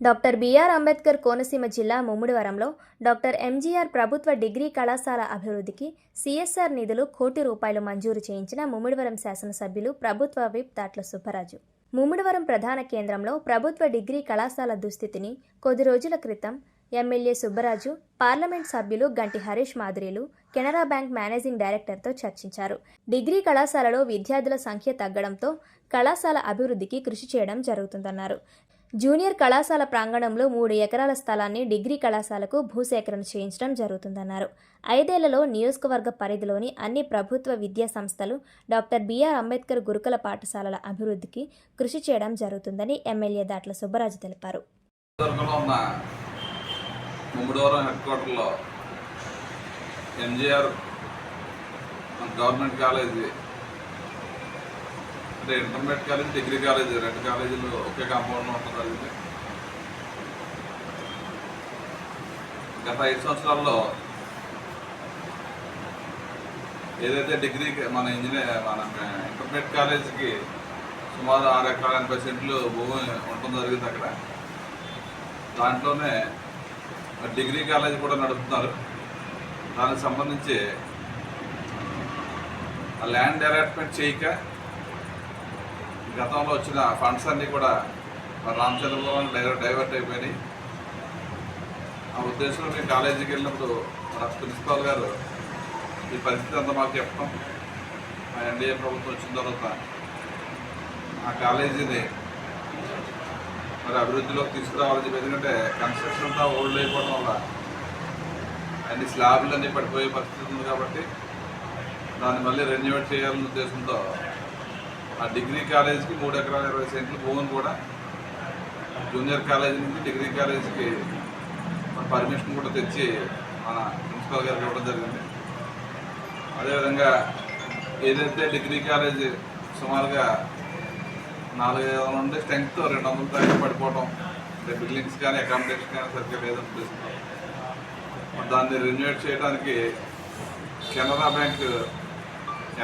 Doctor BR Ambedkar Konaseema జిల్లా ముమ్మిడివరంలో doctor MGR ప్రభుత్వ degree కళాశాల అభివృద్ధికి సిఎస్ఆర్ నిధులు కోటి రూపాయలు మంజూరు చేయించిన ముమ్మిడివరం శాసనసభ్యులు ప్రభుత్వ విప్ దాట్ల సుబ్బరాజు. ముమ్మిడివరం ప్రధాన కేంద్రంలో ప్రభుత్వ డిగ్రీ కళాశాల దుస్థితిని కొద్ది రోజుల క్రితం ఎమ్మెల్యే సుబ్బరాజు పార్లమెంట్ సభ్యులు గంటి హరీష్ మాదిరిలు కెనరా బ్యాంక్ మేనేజింగ్ డైరెక్టర్తో చర్చించారు. డిగ్రీ కళాశాలలో విద్యార్థుల సంఖ్య తగ్గడంతో కళాశాల అభివృద్ధికి కృషి చేయడం జరుగుతుందన్నారు. జూనియర్ కళాశాల ప్రాంగణంలో మూడు ఎకరాల స్థలాన్ని డిగ్రీ కళాశాలకు భూసేకరణ చేయించడం జరుగుతుందన్నారు. ఐదేళ్ళలో నియోజకవర్గ పరిధిలోని అన్ని ప్రభుత్వ విద్యా సంస్థలు డాక్టర్ బిఆర్ అంబేద్కర్ గురుకుల పాఠశాలల అభివృద్ధికి కృషి చేయడం జరుగుతుందని ఎమ్మెల్యే దాట్ల సుబ్బరాజు తెలిపారు. గవర్నమెంట్ కాలేజీ అంటే ఇంటర్మీడియట్ కాలేజ్ డిగ్రీ కాలేజ్ రెండు కాలేజీలు ఒకే కాంపౌండ్లో ఉండడం జరిగింది గత ఐదు సంవత్సరాల్లో ఏదైతే డిగ్రీ మన ఇంజనీర్ మన ఇంటర్మీడియట్ కాలేజీకి సుమారు ఆరు ఎకరాల ఎనభై సెంట్లు భూమి ఉండటం జరిగింది అక్కడ. దాంట్లోనే డిగ్రీ కాలేజ్ కూడా నడుపుతున్నారు. దానికి సంబంధించి ఆ ల్యాండ్ అలాట్మెంట్ చేయక గతంలో వచ్చిన ఫండ్స్ అన్నీ కూడా మరి రామచంద్రపురం డైవర్ట్ డైవర్ట్ అయిపోయినాయి. ఆ ఉద్దేశంలో మేము కాలేజీకి వెళ్ళినప్పుడు మన ప్రిన్సిపాల్ గారు ఈ పరిస్థితి అంతా మాకు చెప్పడం ఆ ఎన్డీఏ ప్రభుత్వం వచ్చిన తర్వాత ఆ కాలేజీని మరి అభివృద్ధిలోకి తీసుకురావాలని చెప్పి. ఎందుకంటే కన్స్ట్రక్షన్ అంతా ఓల్డ్ అయిపోవడం వల్ల అన్ని స్లాబ్లన్నీ పడిపోయే పరిస్థితి ఉంది కాబట్టి దాన్ని మళ్ళీ రెన్యువేట్ చేయాలనే ఉద్దేశంతో ఆ డిగ్రీ కాలేజీకి మూడు ఎకరాల ఇరవై సెంట్లు భూమిని కూడా జూనియర్ కాలేజీ నుంచి డిగ్రీ కాలేజీకి పర్మిషన్ కూడా తెచ్చి మన ప్రిన్సిపల్ గారికి ఇవ్వడం జరిగింది. అదేవిధంగా ఏదైతే డిగ్రీ కాలేజ్ సుమారుగా నాలుగు వందల నుండి స్ట్రెంగ్త్ రెండు వందల దాకా పడిపోవడం అంటే బిల్డింగ్స్ కానీ అకామిడేషన్ కానీ సరిగ్గా లేదని ఉద్దేశంతో మరి దాన్ని రెన్యువేట్ చేయడానికి కెనరా బ్యాంక్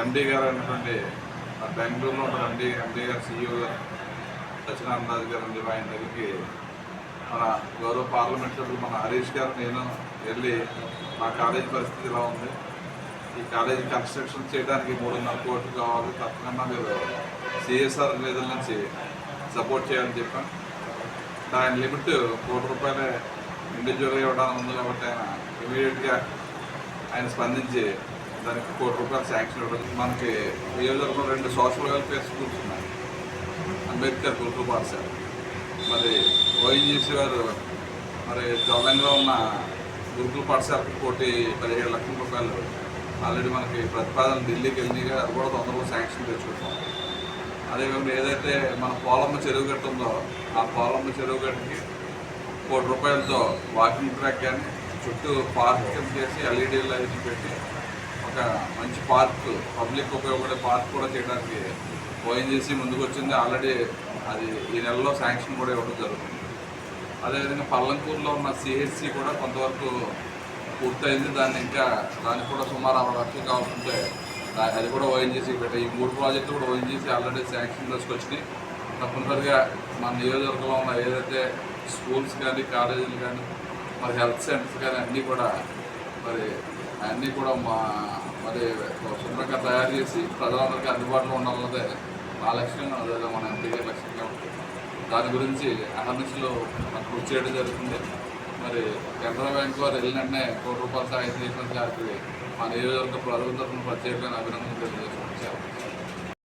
ఎండీ గారు అయినటువంటి బెంగళూరులో ఉన్న ఎండి ఎండి గారు సీఈఓ గారు సత్యనారాయణ గారు అండి ఆయన దగ్గరికి మన గౌరవ పార్లమెంట్ సభ్యులు మన హరీష్ గారు నేను వెళ్ళి మా కాలేజీ పరిస్థితి ఇలా ఉంది? ఈ కాలేజీ కన్స్ట్రక్షన్ చేయడానికి మూడున్నర కోట్లు కావాలి తప్పకుండా మీరు సిఎస్ఆర్ నిధుల నుంచి సపోర్ట్ చేయాలని చెప్పాను. దాని లిమిట్ కోటి రూపాయలే ఇండివిజువల్గా ఇవ్వడానికి ఉంది కాబట్టి ఆయన ఇమీడియట్గా ఆయన స్పందించి దానికి కోటి రూపాయలు శాంక్షన్ ఇవ్వడం మనకి నియోజకవర్గంలో రెండు సోషల్ వెల్ఫేర్ స్కూల్స్ ఉన్నాయి. అంబేద్కర్ గురుకుల పాఠశాల మరి ఓఎన్జీసీ వారు మరి చౌలంగా ఉన్న గురుకుల పాఠశాలకు కోటి పదిహేడు లక్షల రూపాయలు. ఆల్రెడీ మనకి ప్రతిపాదన ఢిల్లీకి వెళ్ళినాయి అది కూడా తొందరగా శాంక్షన్ తెచ్చుకుంటాం అదేవిధంగా ఏదైతే మన పోలమ్మ చెరువు గట్టు ఉందో ఆ పోలమ్మ చెరువు గట్టుకి కోటి రూపాయలతో వాకింగ్ ట్రాక్ కానీ చుట్టూ పార్క్ చేసి ఎల్ఈడి లైట్లు పెట్టి ఒక మంచి పార్క్ పబ్లిక్ ఉపయోగపడే పార్క్ కూడా చేయడానికి ఓఎన్జీసీ ముందుకు వచ్చింది ఆల్రెడీ అది ఈ నెలలో శాంక్షన్ కూడా ఇవ్వడం జరుగుతుంది. అదేవిధంగా పల్లంకూరులో ఉన్న సిహెచ్సి కూడా కొంతవరకు పూర్తయింది. దాన్ని ఇంకా దానికి కూడా సుమారు అరవై లక్షలు కావాల్సింటే అది కూడా ఓఎన్జీసీ పెట్టాయి ఈ మూడు ప్రాజెక్టులు కూడా ఓఎన్జీసీ ఆల్రెడీ శాంక్షన్ తీసుకొచ్చినాయి తప్పనిసరిగా మన నియోజకవర్గంలో ఉన్న ఏదైతే స్కూల్స్ కానీ కాలేజీలు కానీ మరి హెల్త్ సెంటర్స్ కానీ అన్నీ కూడా మరి అన్నీ కూడా మా మరి శుభ్రంగా తయారు చేసి ప్రజలందరికీ అందుబాటులో ఉండాలన్నదే నా లక్ష్యంగా అదే మన ఎంపీగా లక్ష్యంగా ఉంటుంది దాని గురించి అహర్నిస్లో మనకు కృషి చేయడం జరుగుతుంది. మరి కెనరా బ్యాంక్ వారు వెళ్ళినట్టే కోటి రూపాయలు సాయం చేసిన వారికి మా నియోజకవర్గ ప్రజల తరఫున ప్రత్యేకమైన అభినందనలు తెలియజేసుకుంటారు